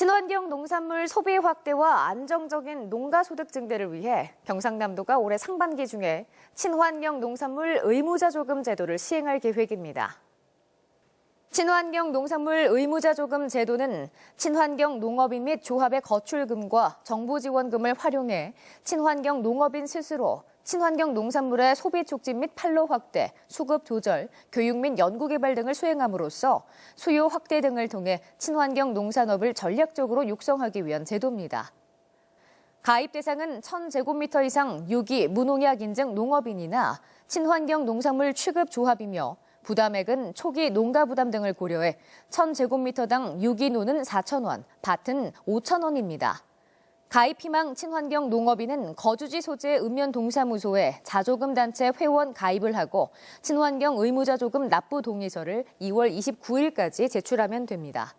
친환경 농산물 소비 확대와 안정적인 농가 소득 증대를 위해 경상남도가 올해 상반기 중에 친환경 농산물 의무자 조금 제도를 시행할 계획입니다. 친환경 농산물 의무자 조금 제도는 친환경 농업인 및 조합의 거출금과 정부 지원금을 활용해 친환경 농업인 스스로 친환경 농산물의 소비 촉진 및 판로 확대, 수급 조절, 교육 및 연구 개발 등을 수행함으로써 수요 확대 등을 통해 친환경 농산업을 전략적으로 육성하기 위한 제도입니다. 가입 대상은 1000제곱미터 이상 유기, 무농약 인증 농업인이나 친환경 농산물 취급 조합이며 부담액은 초기 농가 부담 등을 고려해 1000제곱미터당 유기노는 4,000원, 밭은 5,000원입니다. 가입 희망 친환경 농업인은 거주지 소재 읍면 동사무소에 자조금 단체 회원 가입을 하고 친환경 의무자 조금 납부 동의서를 2월 29일까지 제출하면 됩니다.